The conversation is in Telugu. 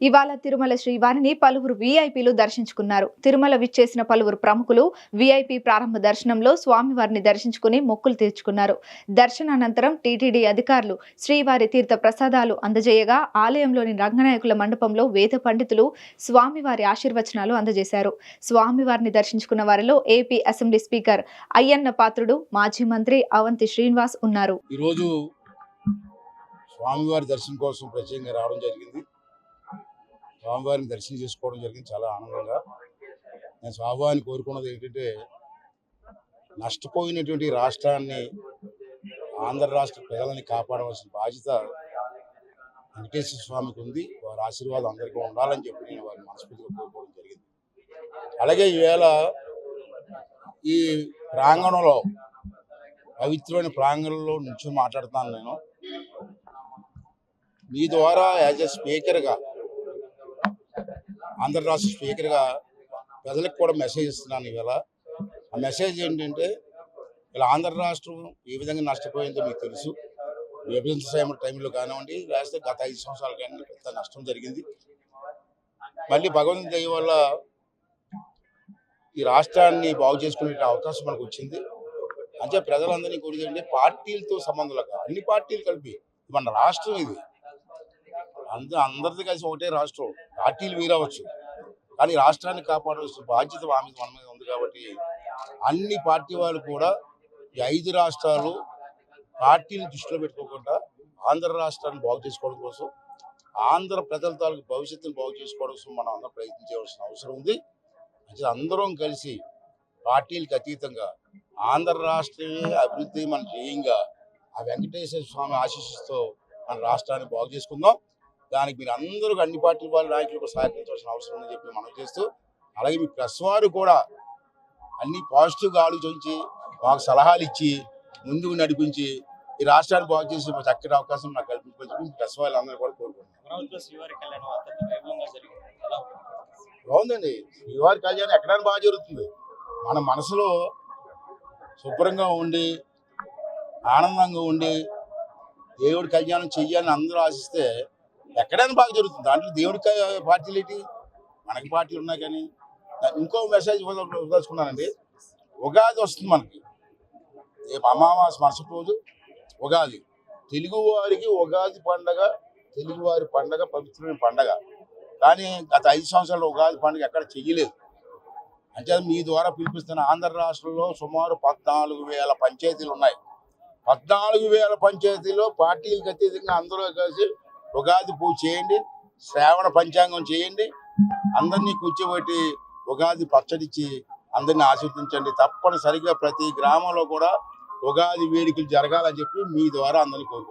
ఇవాళ తిరుమల శ్రీవారిని పలువురు వీఐపీలు దర్శించుకున్నారు. తిరుమల విచ్చేసిన పలువురు ప్రముఖులు వీఐపీ ప్రారంభ దర్శనంలో స్వామివారిని దర్శించుకుని మొక్కులు తీర్చుకున్నారు. దర్శనానంతరం టీటీడీ అధికారులు శ్రీవారి తీర్థ ప్రసాదాలు అందజేయగా ఆలయంలోని రంగనాయకుల మండపంలో వేద పండితులు స్వామివారి ఆశీర్వచనాలు అందజేశారు. స్వామివారిని దర్శించుకున్న వారిలో AP assembly speaker Ayyanna Patrudu మాజీ మంత్రి అవంతి శ్రీనివాస్ ఉన్నారు. ఈరోజు స్వామివారి దర్శనం కోసం ప్రత్యేకంగా రావడం జరిగింది. స్వామివారిని దర్శనం చేసుకోవడం జరిగింది. చాలా ఆనందంగా. నేను స్వామివారిని కోరుకున్నది ఏంటంటే నష్టపోయినటువంటి రాష్ట్రాన్ని ఆంధ్ర రాష్ట్ర ప్రజలని కాపాడవలసిన బాధ్యత వెంకటేశ్వర స్వామికి ఉంది. వారి ఆశీర్వాదం అందరికీ ఉండాలని చెప్పి నేను వారి మనస్ఫూర్తిగా కోరుకోవడం జరిగింది. అలాగే ఈవేళ ఈ ప్రాంగణంలో పవిత్రమైన ప్రాంగణంలో నుంచి మాట్లాడుతాను నేను. మీ ద్వారా యాజ్ ఎ స్పీకర్గా ఆంధ్ర రాష్ట్ర స్పీకర్గా ప్రజలకు కూడా మెసేజ్ ఇస్తున్నాను ఇవాళ. ఆ మెసేజ్ ఏంటంటే ఇలా ఆంధ్ర రాష్ట్రం ఏ విధంగా నష్టపోయిందో మీకు తెలుసు. విభజన సమయం టైంలో కానివ్వండి లేకపోతే గత ఐదు సంవత్సరాలు కానీ పెద్ద నష్టం జరిగింది. మళ్ళీ భగవంతుని దయ వల్ల ఈ రాష్ట్రాన్ని బాగు చేసుకునే అవకాశం మనకు వచ్చింది. అంటే ప్రజలందరినీ కోరిదండి పార్టీలతో సంబంధం లేక అన్ని పార్టీలు కలిపి మన రాష్ట్రం ఇది. అంద అందరిది కలిసి ఒకటే రాష్ట్రం. పార్టీలు వీరవచ్చు. కానీ రాష్ట్రాన్ని కాపాడవలసిన బాధ్యత మా మీద మన మీద ఉంది కాబట్టి అన్ని పార్టీ వాళ్ళు కూడా ఈ ఐదు రాష్ట్రాలు పార్టీని దృష్టిలో పెట్టుకోకుండా ఆంధ్ర రాష్ట్రాన్ని బాగు చేసుకోవడం కోసం ఆంధ్ర ప్రజల తాలూకు భవిష్యత్తును బాగు చేసుకోవడం కోసం మనం అందరం ప్రయత్నించవలసిన అవసరం ఉంది. అందరం కలిసి పార్టీలకు అతీతంగా ఆంధ్ర రాష్ట్రమే అభివృద్ధి మన ధ్యేయంగా ఆ వెంకటేశ్వర స్వామి ఆశీస్సుతో మన రాష్ట్రాన్ని బాగు చేసుకుందాం. దానికి మీరు అందరూ అన్ని పార్టీల వాళ్ళ నాయకులకు సహకరించవలసిన అవసరం ఉందని చెప్పి మనం చేస్తూ అలాగే మీ ప్రెస్ వారు కూడా అన్ని పాజిటివ్గా ఆలోచించి మాకు సలహాలు ఇచ్చి ముందుకు నడిపించి ఈ రాష్ట్రాన్ని బాగు చేసి చక్కటి అవకాశం నాకు కల్పించమని ప్రెస్ వాళ్ళందరూ కూడా కోరుకుంటున్నాను. ఉంది? బాగుందండి. శ్రీవారి కళ్యాణం ఎక్కడైనా బాగా జరుగుతుంది. మన మనసులో శుభ్రంగా ఉండి ఆనందంగా ఉండి దేవుడి కళ్యాణం చెయ్యాలని అందరూ ఆశిస్తే ఎక్కడైనా బాగా జరుగుతుంది. దాంట్లో దేవుడికి పార్టీలు ఏంటి? మనకి పార్టీలు ఉన్నాయి కానీ ఇంకో మెసేజ్ వదలుచుకున్నానండి ఉగాది వస్తుంది మనకి. రేపు అమావాస్య మరుసటి రోజు ఉగాది. తెలుగువారికి ఉగాది పండగ తెలుగువారి పండగ పవిత్రమైన పండగ. కానీ గత ఐదు సంవత్సరాలు ఉగాది పండుగ ఎక్కడ చెయ్యలేదు. అంటే మీ ద్వారా పిలిపిస్తున్న ఆంధ్ర రాష్ట్రంలో సుమారు పద్నాలుగు వేల పంచాయతీలు ఉన్నాయి. పద్నాలుగు వేల పంచాయతీలో పార్టీలకు అతీతంగా అందరూ కలిసి ఉగాది పూజ చేయండి శ్రావణ పంచాంగం చేయండి. అందరినీ కూర్చోబెట్టి ఉగాది పచ్చడిచ్చి అందరినీ ఆశీర్వదించండి. తప్పనిసరిగా ప్రతి గ్రామంలో కూడా ఉగాది వేడుకలు జరగాలని చెప్పి మీ ద్వారా అందరినీ కోరుకుంటున్నాను